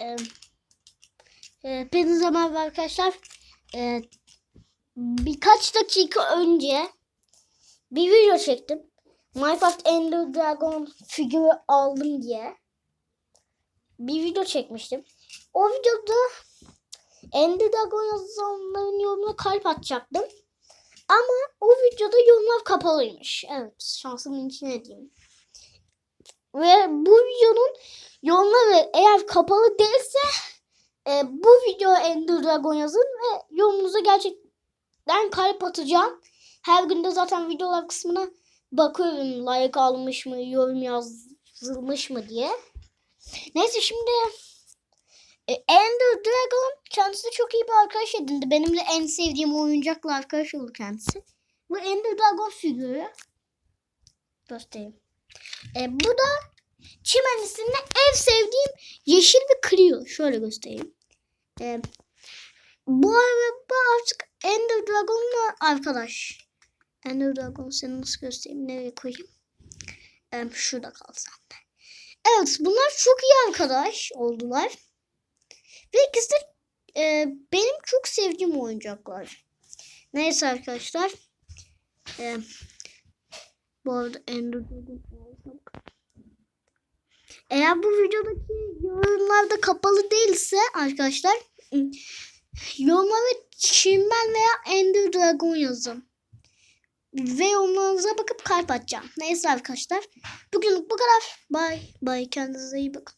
E, hepinize merhaba arkadaşlar. Ee, birkaç dakika önce bir video çektim. Minecraft Ender Dragon figürü aldım diye. Bir video çekmiştim. O videoda Ender Dragon yazanların yorumuna kalp atacaktım. Ama o videoda yorumlar kapalıymış. Evet şansımın içine diyeyim. Ve bu videonun yorumları eğer kapalı değilse e, bu video Ender Dragon yazın ve yorumunuza gerçekten kalp atacağım. Her gün de zaten videolar kısmına bakıyorum like almış mı, yorum yazılmış mı diye. Neyse şimdi e, Ender Dragon kendisi çok iyi bir arkadaş edindi. Benimle en sevdiğim oyuncakla arkadaş oldu kendisi. Bu Ender Dragon figürü. Göstereyim. E, bu da çimenisinde en sevdiğim yeşil bir Clio. Şöyle göstereyim. E, bu araba artık Ender Dragon'la arkadaş. Ender Dragon seni nasıl göstereyim? Nereye koyayım? E, şurada kalsam. Evet bunlar çok iyi arkadaş oldular. Ve ikisi de e, benim çok sevdiğim oyuncaklar. Neyse arkadaşlar. E, bu arada Ender Dragon. Eğer bu videodaki yorumlarda kapalı değilse arkadaşlar yorumlara Çinmen veya Ender Dragon yazın. Ve yorumlarınıza bakıp kalp atacağım. Neyse arkadaşlar. Bugün bu kadar. Bye. Bye. Kendinize iyi bakın.